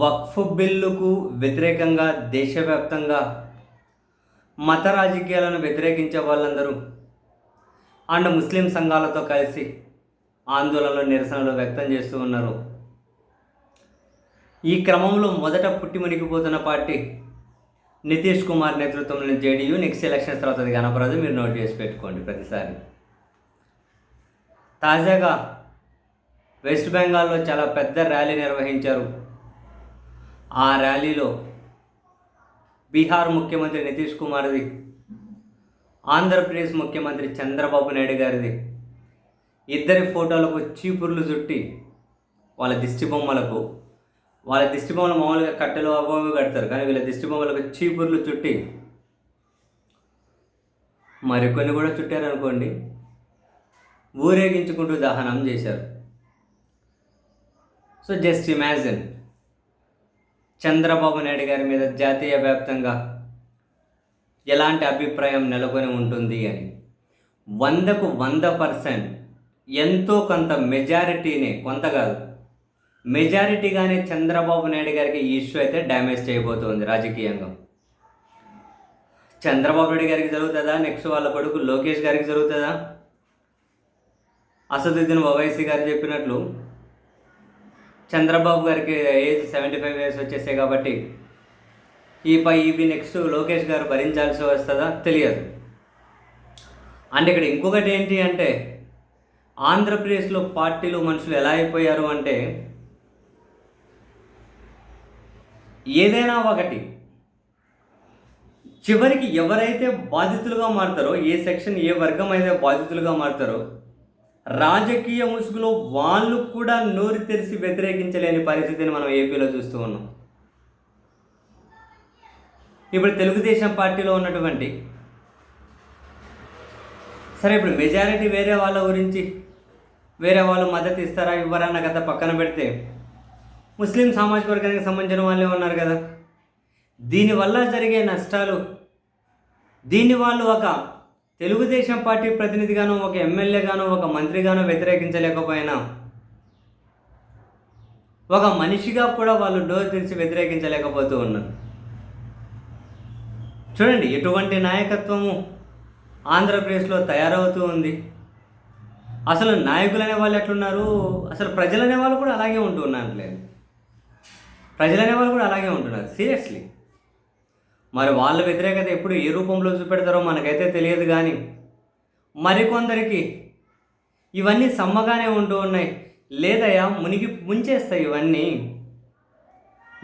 వక్ఫ్ బిల్లుకు వ్యతిరేకంగా దేశవ్యాప్తంగా మత రాజకీయాలను వ్యతిరేకించే వాళ్ళందరూ అండ్ ముస్లిం సంఘాలతో కలిసి ఆందోళనలు నిరసనలు వ్యక్తం చేస్తూ ఉన్నారు. ఈ క్రమంలో మొదట పుట్టి మునిగిపోతున్న పార్టీ నితీష్ కుమార్ నేతృత్వంలోని జేడీయూ నెక్స్ట్ ఎలక్షన్స్ తర్వాత అది కనపడదు. మీరు నోట్ చేసి పెట్టుకోండి ప్రతిసారి. తాజాగా వెస్ట్ బెంగాల్లో చాలా పెద్ద ర్యాలీ నిర్వహించారు ఆ ర్యాలీలో బీహార్ ముఖ్యమంత్రి నితీష్ కుమార్ది ఆంధ్రప్రదేశ్ ముఖ్యమంత్రి చంద్రబాబు నాయుడు గారిది ఇద్దరి ఫోటోలకు చీపుర్లు చుట్టి వాళ్ళ దిష్టి బొమ్మలకు వాళ్ళ దిష్టి బొమ్మలు మామూలుగా కట్టెలు అవి కడతారు కానీ వీళ్ళ దిష్టి బొమ్మలకు చీపుర్లు చుట్టి మరికొన్ని కూడా చుట్టారనుకోండి ఊరేగించుకుంటూ దహనం చేశారు. So just imagine Chandrababu Naidu గారి మీద జాతీయ వ్యాప్తంగా ఎలాంటి అభిప్రాయం నెలకొని ఉంటుంది అని. వందకు వంద పర్సెంట్ ఎంతో కొంత మెజారిటీనే కొంత కాదు. మెజారిటీగానే చంద్రబాబు నాయుడు గారికి ఈ ఇష్యూ అయితే డ్యామేజ్ చేయబోతోంది రాజకీయంగా. చంద్రబాబు నాయుడు గారికి జరుగుతుందా? నెక్స్ట్ వాళ్ళ కొడుకు లోకేష్ గారికి జరుగుతుందా? అసదుద్దీన్ ఓవైసీ గారు చెప్పినట్లు చంద్రబాబు గారికి ఏజ్ సెవెంటీ ఫైవ్ ఇయర్స్ వచ్చేసాయి కాబట్టి ఈ పై ఇవి నెక్స్ట్ లోకేష్ గారు భరించాల్సి వస్తుందా తెలియదు. అండ్ ఇక్కడ ఇంకొకటి ఏంటి అంటే ఆంధ్రప్రదేశ్లో పార్టీలు మనుషులు ఎలా అయిపోయారు అంటే ఏదైనా ఒకటి చివరికి ఎవరైతే బాధితులుగా మారుతారో ఏ సెక్షన్ ఏ వర్గం అయితే బాధితులుగా మారుతారో రాజకీయ ముసుగులో వాళ్ళు కూడా నోరు తెరిచి వ్యతిరేకించలేని పరిస్థితిని మనం ఏపీలో చూస్తూ ఉన్నాం. ఇప్పుడు తెలుగుదేశం పార్టీలో ఉన్నటువంటి సరే ఇప్పుడు మెజారిటీ వేరే వాళ్ళ గురించి వేరే వాళ్ళు మద్దతు ఇస్తారా ఇవ్వరా అన్న కథ పక్కన పెడితే ముస్లిం సామాజిక వర్గానికి సంబంధించిన వాళ్ళే ఉన్నారు కదా. దీనివల్ల జరిగే నష్టాలు దీన్ని వాళ్ళు ఒక తెలుగుదేశం పార్టీ ప్రతినిధిగాను ఒక ఎమ్మెల్యేగాను ఒక మంత్రిగాను వ్యతిరేకించలేకపోయినా ఒక మనిషిగా కూడా వాళ్ళు డోర్ తెరిచి వ్యతిరేకించలేకపోతూ ఉన్నారు. చూడండి ఎటువంటి నాయకత్వము ఆంధ్రప్రదేశ్లో తయారవుతూ ఉంది. అసలు నాయకులు అనే వాళ్ళు ఎట్లున్నారు? అసలు ప్రజలు అనే వాళ్ళు కూడా అలాగే ఉంటూ ఉన్నారు ప్రజలు అనే వాళ్ళు కూడా అలాగే ఉంటున్నారు. సీరియస్లీ. మరి వాళ్ళ వ్యతిరేకత ఎప్పుడు ఏ రూపంలో చూపెడతారో మనకైతే తెలియదు కానీ మరికొందరికి ఇవన్నీ సమ్మగానే ఉంటూ ఉన్నాయి. లేదయ్యా మునిగి ముంచేస్తాయి ఇవన్నీ.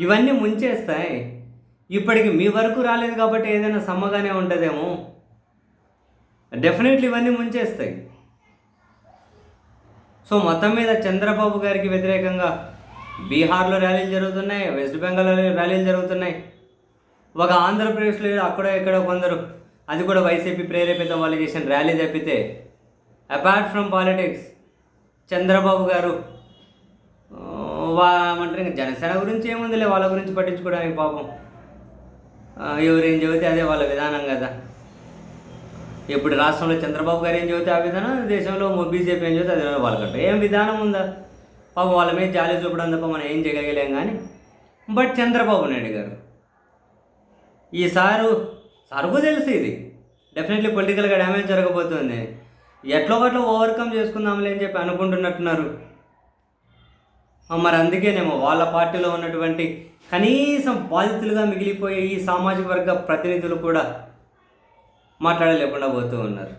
ఇవన్నీ ముంచేస్తాయి. ఇప్పటికి మీ వరకు రాలేదు కాబట్టి ఏదైనా సమ్మగానే ఉంటుందేమో. డెఫినెట్లీ ఇవన్నీ ముంచేస్తాయి. సో మొత్తం మీద చంద్రబాబు గారికి వ్యతిరేకంగా బీహార్లో ర్యాలీలు జరుగుతున్నాయి వెస్ట్ బెంగాల్లో ర్యాలీలు జరుగుతున్నాయి. ఒక ఆంధ్రప్రదేశ్లో అక్కడ ఎక్కడ కొందరు అది కూడా వైసీపీ ప్రేరేపిత వాళ్ళు చేసిన ర్యాలీ తప్పితే అపార్ట్ ఫ్రమ్ పాలిటిక్స్ చంద్రబాబు గారు వాళ్ళమంటారు ఇంకా జనసేన గురించి ఏముందిలే వాళ్ళ గురించి పట్టించుకోవడానికి పాపం. ఎవరు ఎవరేం చెబితే అదే వాళ్ళ విధానం కదా. ఇప్పుడు రాష్ట్రంలో చంద్రబాబు గారు ఏం చెబితే ఆ విధానం దేశంలో బీజేపీ ఏం చెబితే అదే వాళ్ళకంట ఏం విధానం ఉందా? పాపం వాళ్ళ మీద జాలి చూపడం తప్ప మనం ఏం చేయగలిగలేం కానీ బట్ చంద్రబాబు నాయుడు గారు ఈ సారు సార్కు తెలుసు ఇది. డెఫినెట్లీ పొలిటికల్గా డ్యామేజ్ జరగబోతుంది. ఎట్లో గట్ల ఓవర్కమ్ చేసుకుందాంలే అని చెప్పి అనుకుంటున్నట్టున్నారు. మరి అందుకేనేమో వాళ్ళ పార్టీలో ఉన్నటువంటి కనీసం బాధితులుగా మిగిలిపోయే ఈ సామాజిక వర్గ ప్రతినిధులు కూడా మాట్లాడలేకుండా పోతూ ఉన్నారు.